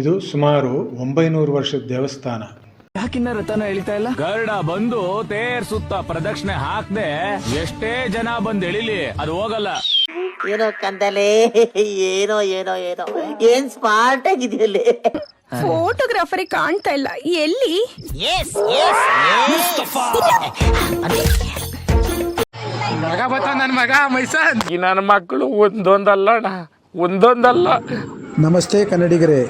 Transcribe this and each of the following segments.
ಇದು ಸುಮಾರು ಒಂಬೈನೂರು ವರ್ಷದ ದೇವಸ್ಥಾನ. ಯಾಕಿನ್ನ ರಥನ ಎಳಿತಾ ಇಲ್ಲ? ಗರ್ಡ ಬಂದು ತೇರ್ ಸುತ್ತ ಪ್ರದಕ್ಷಿಣೆ ಹಾಕ್ದೆ ಎಷ್ಟೇ ಜನ ಬಂದ್ ಎಳಿಲಿ ಅದು ಹೋಗಲ್ಲ. ಏನೋ ಕಂದಲೆ ಏನೋ ಏನೋ ಏನೋ. ಏನ್ ಸ್ಮಾರ್ಟ್ ಆಗಿದೆಯಲ್ಲಿ ಫೋಟೋಗ್ರಾಫರ್ ಕಾಣ್ತಾ ಇಲ್ಲ. ಎಲ್ಲಿ? ಈ ನನ್ನ ಮಕ್ಕಳು ಒಂದೊಂದಲ್ಲ ಅಣ್ಣ ಒಂದೊಂದಲ್ಲ. ನಮಸ್ತೆ ಕನ್ನಡಿಗರೇ.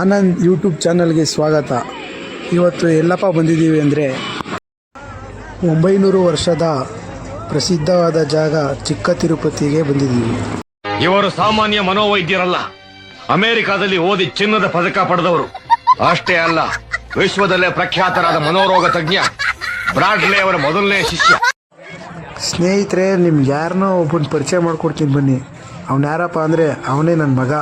ಆನಂದ್ ಯೂಟ್ಯೂಬ್ ಚಾನಲ್ಗೆ ಸ್ವಾಗತ. ಇವತ್ತು ಎಲ್ಲಪ್ಪ ಬಂದಿದ್ದೀವಿ ಅಂದರೆ ಒಂಬೈನೂರು ವರ್ಷದ ಪ್ರಸಿದ್ಧವಾದ ಜಾಗ ಚಿಕ್ಕ ತಿರುಪತಿಗೆ ಬಂದಿದ್ದೀವಿ. ಇವರು ಸಾಮಾನ್ಯ ಮನೋವೈದ್ಯರಲ್ಲ. ಅಮೆರಿಕಾದಲ್ಲಿ ಓದಿ ಚಿನ್ನದ ಪದಕ ಪಡೆದವರು. ಅಷ್ಟೇ ಅಲ್ಲ ವಿಶ್ವದಲ್ಲೇ ಪ್ರಖ್ಯಾತರಾದ ಮನೋರೋಗ ತಜ್ಞ ಬ್ರಾಡ್ಲೆ ಅವರ ಮೊದಲನೇ ಶಿಷ್ಯ. ಸ್ನೇಹಿತರೆ ನಿಮ್ಗೆ ಯಾರನ್ನೋ ಒಬ್ಬನ ಪರಿಚಯ ಮಾಡ್ಕೊಡ್ತೀನಿ ಬನ್ನಿ. ಅವನು ಯಾರಪ್ಪ ಅಂದರೆ ಅವನೇ ನನ್ನ ಮಗ.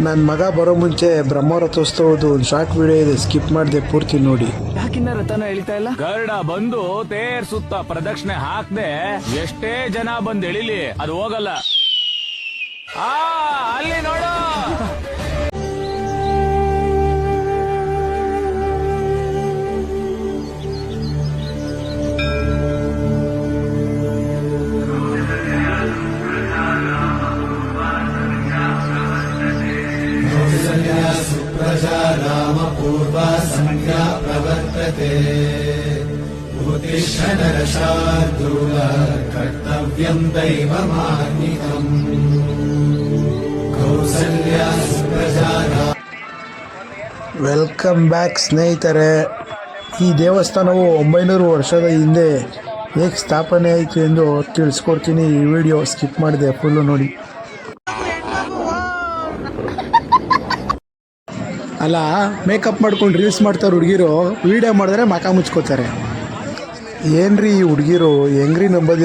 ನನ್ನ ಮಗ ಬರೋ ಮುಂಚೆ ಬ್ರಹ್ಮರಥೋತ್ಸವದ ಒಂದು ಶಾರ್ಟ್ ವಿಡಿಯೋ ಇದೆ ಸ್ಕಿಪ್ ಮಾಡಿದೆ ಪೂರ್ತಿ ನೋಡಿ. ಯಾಕಿನ್ನ ರಥನ ಹೇಳ್ತಾ ಇಲ್ಲ? ಗರ್ಡ ಬಂದು ತೇರ್ ಸುತ್ತ ಪ್ರದಕ್ಷಿಣೆ ಹಾಕ್ದೆ ಎಷ್ಟೇ ಜನ ಬಂದ್ ಎಳಿಲಿ ಅದು ಹೋಗಲ್ಲ. ಆ ಅಲ್ಲಿ ನೋಡು. ವೆಲ್ಕಮ್ ಬ್ಯಾಕ್ ಸ್ನೇಹಿತರೆ. ಈ ದೇವಸ್ಥಾನವು ಒಂಬೈನೂರು ವರ್ಷದ ಹಿಂದೆ ಹೇಗೆ ಸ್ಥಾಪನೆ ಆಯಿತು ಎಂದು ತಿಳಿಸ್ಕೊಡ್ತೀನಿ. ಈ ವಿಡಿಯೋ ಸ್ಕಿಪ್ ಮಾಡಿದೆ ಫುಲ್ಲು ನೋಡಿ. ಅಲ್ಲ, ಮೇಕಪ್ ಮಾಡ್ಕೊಂಡು ರೀಲ್ಸ್ ಮಾಡ್ತಾರೆ ಹುಡುಗಿರು, ವಿಡಿಯೋ ಮಾಡಿದ್ರೆ ಮಕ ಮುಚ್ಕೋತಾರೆ. ಏನ್ರಿ ಈ ಹುಡುಗಿರು? ಹೆಂಗ್ರಿ ನಂಬೋದು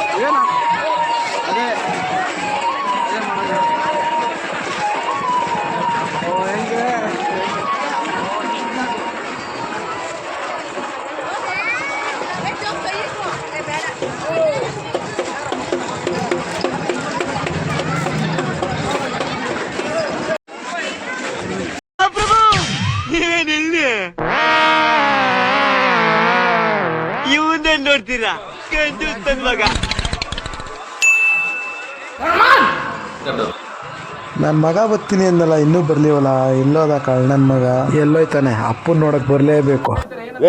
ನನ್ನ ಮಗ ಬರ್ತೀನಿ ಅಂದಲ್ಲ ಇನ್ನೂ ಬರ್ಲಿವಲ್ಲ ಎಲ್ಲೋದ ನನ್ನ ಮಗ. ಎಲ್ಲೋಯ್ತಾನೆ ಅಪ್ಪನ ನೋಡಕ್ ಬರಲೇಬೇಕು.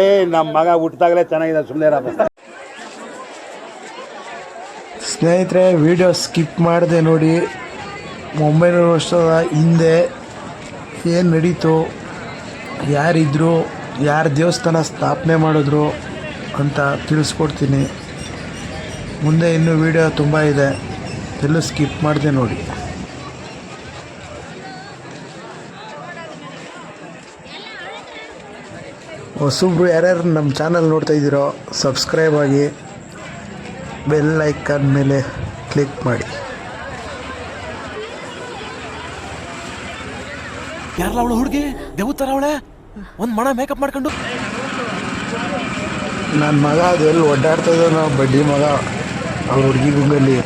ಏ ನಮ್ಮ ಮಗ ಹುಟ್ಟಿದಾಗಲೇ ಚೆನ್ನಾಗಿದೆ ಸುಮ್ಮನೆ ಸ್ನೇಹಿತರೆ ವಿಡಿಯೋ ಸ್ಕಿಪ್ ಮಾಡಿದೆ ನೋಡಿ. ಒಂಬೈನೂರು ವರ್ಷದ ಹಿಂದೆ ಏನು ನಡೀತು ಯಾರಿದ್ರು ಯಾರು ದೇವಸ್ಥಾನ ಸ್ಥಾಪನೆ ಮಾಡಿದ್ರು ಅಂತ ತಿಳಿಸ್ಕೊಡ್ತೀನಿ. ಮುಂದೆ ಇನ್ನೂ ವಿಡಿಯೋ ತುಂಬ ಇದೆ. ಎಲ್ಲೂ ಸ್ಕಿಪ್ ಮಾಡಿದೆ ನೋಡಿ. ಹೊಸಬ್ರು ಯಾರ್ಯಾರು ನಮ್ಮ ಚಾನಲ್ ನೋಡ್ತಾ ಇದ್ದೀರೋ ಸಬ್ಸ್ಕ್ರೈಬ್ ಆಗಿ ಬೆಲ್ ಐಕಾನ್ ಮೇಲೆ ಕ್ಲಿಕ್ ಮಾಡಿ. ಯಾರಲ್ಲ ಅವಳು ಹುಡುಗಿ? ದೇವತರ ಅವಳೆ? ಒಂದು ಮಣ ಮೇಕಪ್ ಮಾಡ್ಕೊಂಡು? ನನ್ನ ಮಗ ಅದು ಎಲ್ಲಿ ಒಡ್ಡಾಡ್ತಾ ನಾವು ಬಡ್ಡಿ ಮಗ. ಅವ್ರ ಹುಡುಗಿ ಗುಂಗಲ್ಲಿ.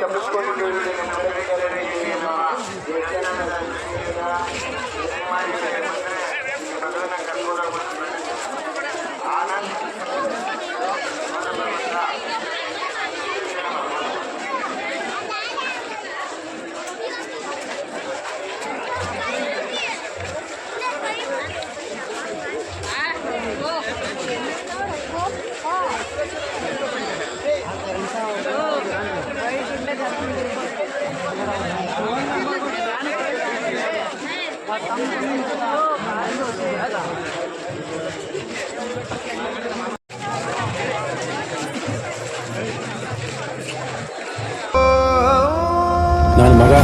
ಕಮಿಷನ್ ನಾನು ಮಗ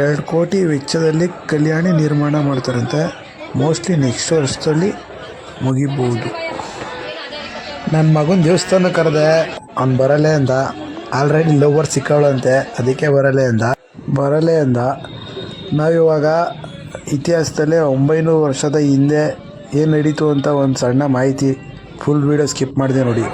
ಎರಡು ಕೋಟಿ ವೆಚ್ಚದಲ್ಲಿ ಕಲ್ಯಾಣಿ ನಿರ್ಮಾಣ ಮಾಡ್ತಾರಂತೆ. ಮೋಸ್ಟ್ಲಿ ನೆಕ್ಸ್ಟ್ ವರ್ಷದಲ್ಲಿ ಮುಗಿಬಹುದು ನನ್ನ ಮಗನ ದೇವಸ್ಥಾನ ಕರೆದೆ. ಅವ್ನು ಬರಲೇ ಅಂತ ಆಲ್ರೆಡಿ ಲವರ್ ಸಿಕ್ಕವಳಂತೆ, ಅದಕ್ಕೆ ಬರಲೇ ಅಂದ. ಬರಲೇ ಅಂದ. ನಾವಿವಾಗ ಇತಿಹಾಸದಲ್ಲೇ ಒಂಬೈನೂರು ವರ್ಷದ ಹಿಂದೆ ಏನು ನಡೀತು ಅಂತ ಒಂದು ಸಣ್ಣ ಮಾಹಿತಿ ಫುಲ್ ವೀಡಿಯೋ ಸ್ಕಿಪ್ ಮಾಡಿದೆ ನೋಡಿ.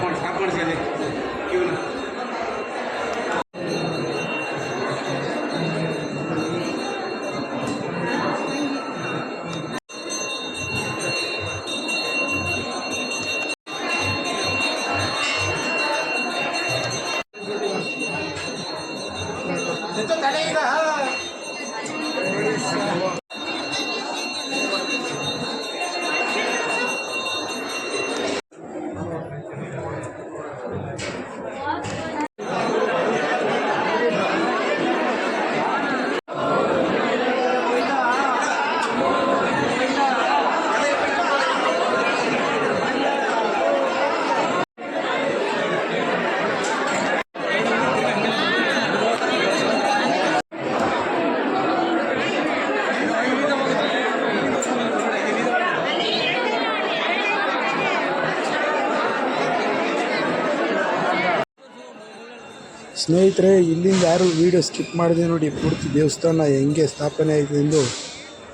ಸ್ನೇಹಿತರೆ ಇಲ್ಲಿಂದ ಯಾರು ವಿಡಿಯೋ ಸ್ಕಿಪ್ ಮಾಡಿದೆ ನೋಡಿ ಪೂರ್ತಿ ದೇವಸ್ಥಾನ ಹೆಂಗೆ ಸ್ಥಾಪನೆ ಆಯಿತು ಎಂದು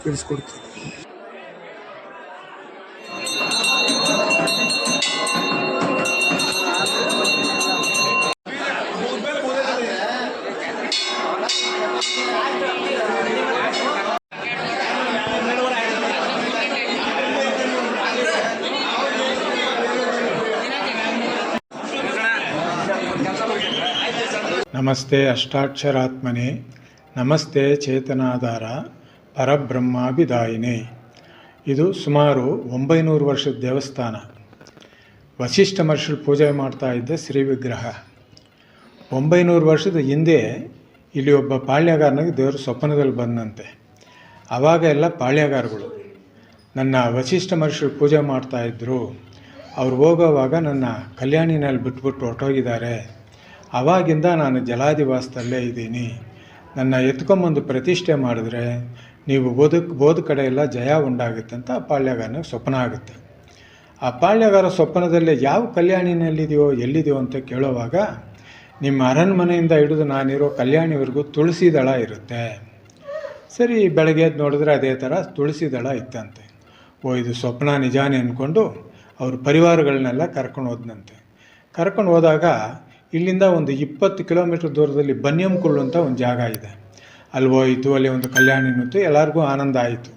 ತಿಳಿಸ್ಕೊಡ್ತೀನಿ. ನಮಸ್ತೆ ಅಷ್ಟಾಕ್ಷರಾತ್ಮನೆ, ನಮಸ್ತೆ ಚೇತನಾಧಾರ, ಪರಬ್ರಹ್ಮಾಭಿದಾಯಿನೇ. ಇದು ಸುಮಾರು ಒಂಬೈನೂರು ವರ್ಷದ ದೇವಸ್ಥಾನ. ವಶಿಷ್ಠ ಮಹರ್ಷರು ಪೂಜೆ ಮಾಡ್ತಾ ಇದ್ದ ಶ್ರೀ ವಿಗ್ರಹ. ಒಂಬೈನೂರು ವರ್ಷದ ಹಿಂದೆ ಇಲ್ಲಿ ಒಬ್ಬ ಪಾಳ್ಯಗಾರನಿಗೆ ದೇವರು ಸ್ವಪ್ನದಲ್ಲಿ ಬಂದಂತೆ. ಆವಾಗ ಎಲ್ಲ ಪಾಳ್ಯಗಾರಗಳು ನನ್ನ ವಶಿಷ್ಠ ಮಹರ್ಷರು ಪೂಜೆ ಇದ್ದರು ಅವ್ರು ಹೋಗೋವಾಗ ನನ್ನ ಕಲ್ಯಾಣಿನಲ್ಲಿ ಬಿಟ್ಬಿಟ್ಟು ಹೊರಟೋಗಿದ್ದಾರೆ. ಆವಾಗಿಂದ ನಾನು ಜಲಾದಿವಾಸದಲ್ಲೇ ಇದ್ದೀನಿ. ನನ್ನ ಎತ್ಕೊಂಬಂದು ಪ್ರತಿಷ್ಠೆ ಮಾಡಿದ್ರೆ ನೀವು ಓದಕ್ ಓದ ಕಡೆ ಎಲ್ಲ ಜಯ ಉಂಟಾಗುತ್ತೆ ಅಂತ ಪಾಳ್ಯಗಾರನಿಗೆ ಸ್ವಪ್ನ ಆಗುತ್ತೆ. ಆ ಪಾಳ್ಯಗಾರ ಸ್ವಪ್ನದಲ್ಲಿ ಯಾವ ಕಲ್ಯಾಣಿನಲ್ಲಿದೆಯೋ ಎಲ್ಲಿದೆಯೋ ಅಂತ ಕೇಳೋವಾಗ, ನಿಮ್ಮ ಅರಣ್ಮನೆಯಿಂದ ಹಿಡಿದು ನಾನಿರೋ ಕಲ್ಯಾಣಿವರೆಗೂ ತುಳಸಿ ದಳ ಇರುತ್ತೆ. ಸರಿ, ಬೆಳಗ್ಗೆ ಎದ್ದು ನೋಡಿದ್ರೆ ಅದೇ ಥರ ತುಳಸಿ ದಳ ಇತ್ತಂತೆ. ಓ, ಇದು ಸ್ವಪ್ನ ನಿಜಾನೇ ಅಂದ್ಕೊಂಡು ಅವ್ರ ಪರಿವಾರಗಳನ್ನೆಲ್ಲ ಕರ್ಕೊಂಡು ಹೋದ್ನಂತೆ. ಕರ್ಕೊಂಡು ಹೋದಾಗ ಇಲ್ಲಿಂದ ಒಂದು ಇಪ್ಪತ್ತು ಕಿಲೋಮೀಟ್ರ್ ದೂರದಲ್ಲಿ ಬನ್ಯಂಕುಳ್ಳು ಅಂತ ಒಂದು ಜಾಗ ಇದೆ. ಅಲ್ಲಿ ಹೋಯಿತು ಅಲ್ಲಿ ಒಂದು ಕಲ್ಯಾಣಿ ನಿಂತು ಎಲ್ಲರಿಗೂ ಆನಂದ ಆಯಿತು.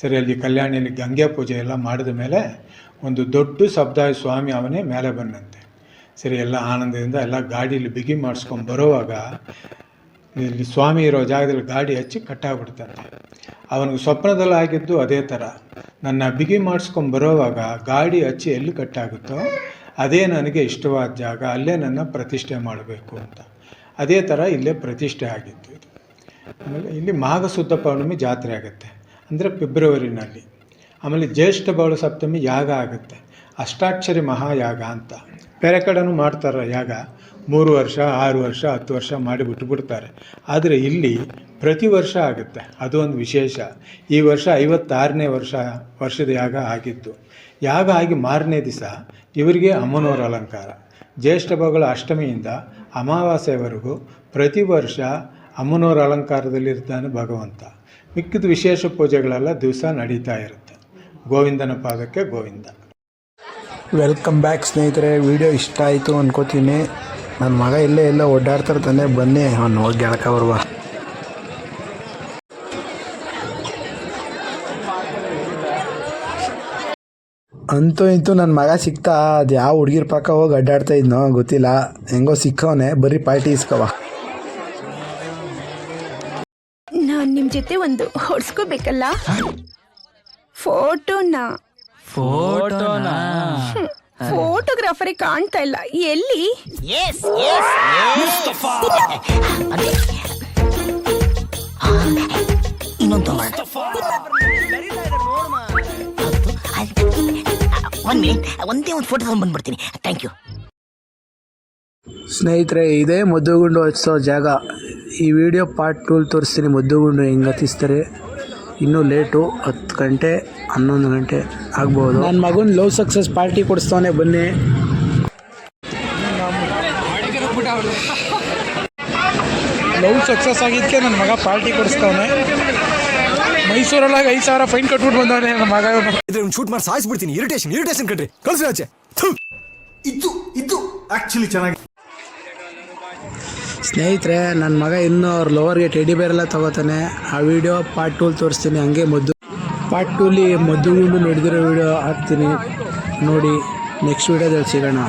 ಸರಿ, ಅಲ್ಲಿ ಕಲ್ಯಾಣಿಯಲ್ಲಿ ಗಂಗೆ ಪೂಜೆ ಎಲ್ಲ ಮಾಡಿದ ಮೇಲೆ ಒಂದು ದೊಡ್ಡ ಸಬ್ದಾಯ ಸ್ವಾಮಿ ಅವನೇ ಮೇಲೆ ಬಂದಂತೆ. ಸರಿ, ಎಲ್ಲ ಆನಂದದಿಂದ ಎಲ್ಲ ಗಾಡೀಲಿ ಬಿಗಿ ಮಾಡಿಸ್ಕೊಂಡು ಬರೋವಾಗ ಇಲ್ಲಿ ಸ್ವಾಮಿ ಇರೋ ಜಾಗದಲ್ಲಿ ಗಾಡಿ ಹಚ್ಚಿ ಕಟ್ಟಾಗ್ಬಿಡ್ತಾನೆ ಅವನಿಗೆ ಸ್ವಪ್ನದಲ್ಲಿ ಆಗಿದ್ದು ಅದೇ ಥರ. ನನ್ನ ಬಿಗಿ ಮಾಡಿಸ್ಕೊಂಡು ಬರೋವಾಗ ಗಾಡಿ ಹಚ್ಚಿ ಎಲ್ಲಿ ಕಟ್ಟಾಗುತ್ತೋ ಅದೇ ನನಗೆ ಇಷ್ಟವಾದ ಜಾಗ, ಅಲ್ಲೇ ನನ್ನ ಪ್ರತಿಷ್ಠೆ ಮಾಡಬೇಕು ಅಂತ. ಅದೇ ಥರ ಇಲ್ಲೇ ಪ್ರತಿಷ್ಠೆ ಆಗಿತ್ತು ಆಮೇಲೆ ಇಲ್ಲಿ ಮಾಘ ಶುದ್ಧ ಪೌರ್ಣಮಿ ಜಾತ್ರೆ ಆಗುತ್ತೆ. ಅಂದರೆ ಫೆಬ್ರವರಿನಲ್ಲಿ. ಆಮೇಲೆ ಜ್ಯೇಷ್ಠ ಬೌಳ ಸಪ್ತಮಿ ಯಾಗ ಆಗುತ್ತೆ. ಅಷ್ಟಾಕ್ಷರಿ ಮಹಾಯಾಗ ಅಂತ. ಬೇರೆ ಕಡೆನೂ ಮಾಡ್ತಾರೆ ಯಾಗ. ಮೂರು ವರ್ಷ, ಆರು ವರ್ಷ, ಹತ್ತು ವರ್ಷ ಮಾಡಿ ಬಿಟ್ಟುಬಿಡ್ತಾರೆ ಆದರೆ ಇಲ್ಲಿ ಪ್ರತಿ ವರ್ಷ ಆಗುತ್ತೆ. ಅದು ಒಂದು ವಿಶೇಷ. ಈ ವರ್ಷ ಐವತ್ತಾರನೇ ವರ್ಷ, ವರ್ಷದ ಯಾಗ ಆಗಿತ್ತು ಯಾಗ ಆಗಿ ಮಾರನೇ ದಿವಸ ಇವರಿಗೆ ಅಮ್ಮನವರ ಅಲಂಕಾರ. ಜ್ಯೇಷ್ಠ ಬಗಳ ಅಷ್ಟಮಿಯಿಂದ ಅಮಾವಾಸ್ಯವರೆಗೂ ಪ್ರತಿ ವರ್ಷ ಅಮ್ಮನವರ ಅಲಂಕಾರದಲ್ಲಿರ್ತಾನೆ ಭಗವಂತ. ಮಿಕ್ಕಿದ ವಿಶೇಷ ಪೂಜೆಗಳೆಲ್ಲ ದಿವಸ ನಡೀತಾ ಇರುತ್ತೆ. ಗೋವಿಂದನ ಪಾದಕ್ಕೆ ಗೋವಿಂದ. ವೆಲ್ಕಮ್ ಬ್ಯಾಕ್ ಸ್ನೇಹಿತರೆ. ವಿಡಿಯೋ ಇಷ್ಟ ಆಯಿತು ಅನ್ಕೋತೀನಿ. ನನ್ನ ಮಗ ಇಲ್ಲೇ ಎಲ್ಲ ಓಡಾಡ್ತಾರೆ ತಾನೆ ಬನ್ನಿ, ಅವ್ನು ಹೋಗಿ ಗೆಳಕ ಬರುವ. ಅಂತೂ ಇಂತೂ ನನ್ನ ಮಗ ಸಿಕ್ತಾ ಅದು ಯಾವ ಹುಡುಗಿರ ಪಕ್ಕ ಹೋಗಿ ಅಡ್ಡಾಡ್ತಾ ಇದ್ನೋ ಗೊತ್ತಿಲ್ಲ. ಹೆಂಗೋ ಸಿಕ್ಕವನೆ ಬರೀ ಪಾರ್ಟಿ ಇಸ್ಕವ. ನಾನ್ ನಿಮ್ ಜೊತೆ ಒಂದು ಹೊಡ್ಸ್ಕೋಬೇಕಲ್ಲ? ಫೋಟೋನ. ಫೋಟೋನಾ? ಫೋಟೋಗ್ರಾಫರೇ ಕಾಣ್ತಾ ಇಲ್ಲ. ಎಲ್ಲಿ? ಇನ್ನೊಂದು ಒಂದ್ ಮಿನಿಟ್ ಒಂದೇ ಒಂದು ಫೋಟೋ ತಗೊಂಡ್ ಬಂದ್ಬಿಡ್ತೀನಿ. ಥ್ಯಾಂಕ್ ಯು ಸ್ನೇಹಿತರೆ ಇದೇ ಮದ್ದುಗುಂಡು ಹಚ್ಚೋ ಜಾಗ. ಈ ವಿಡಿಯೋ ಪಾರ್ಟ್ ಟೂಲ್ ತೋರಿಸ್ತೀನಿ ಮದ್ದುಗುಂಡು ಹೆಂಗೆ ಹತ್ತಿಸ್ತಾರೆ ಇನ್ನೂ ಲೇಟು ಹತ್ತು ಗಂಟೆ ಹನ್ನೊಂದು ಗಂಟೆ ಆಗ್ಬೋದು. ನನ್ನ ಮಗನ ಲವ್ ಸಕ್ಸಸ್ ಪಾರ್ಟಿ ಕೊಡಿಸ್ತಾನೆ ಬನ್ನಿ. ಲವ್ ಸಕ್ಸಸ್ ಆಗಿದ್ದಕ್ಕೆ ನನ್ನ ಮಗ ಪಾರ್ಟಿ ಕೊಡಿಸ್ತಾವನೆ. ಮೈಸೂರಲ್ಲಾಗ ಐದು ಸಾವಿರ ಫೈನ್ ಕಟ್ಬಿಟ್ಟು ಬಂದಾನೆ ನನ್ನ ಮಗ. ಇದ್ರೆ ಶೂಟ್ ಮಾಡಿ ಸಾಯಿಸ್ಬಿಡ್ತೀನಿ. ಇರಿಟೇಷನ್ ಇರಿಟೇಷನ್ ಕಣ್ರಿ. ಕಳ್ಸಿ ಆಚೆ. ಇದ್ದು ಇದ್ದು ಆಕ್ಚುಲಿ ಚೆನ್ನಾಗಿ ಸ್ನೇಹಿತರೆ ನನ್ನ ಮಗ ಇನ್ನೂ ಅವ್ರ ಲೋವರ್ಗೆ ಟೆಡಿ ಬೇರ್ ಎಲ್ಲ ತಗೋತಾನೆ. ಆ ವಿಡಿಯೋ ಪಾರ್ಟ್ ಟೂಲ್ ತೋರಿಸ್ತೀನಿ ಹಂಗೆ ಮದ್ದು ಪಾರ್ಟ್ ಟೂಲಿ ಮದ್ದು ನಡೆದಿರೋ ವಿಡಿಯೋ ಹಾಕ್ತೀನಿ. ನೋಡಿ ನೆಕ್ಸ್ಟ್ ವಿಡಿಯೋದಲ್ಲಿ ಸಿಗೋಣ.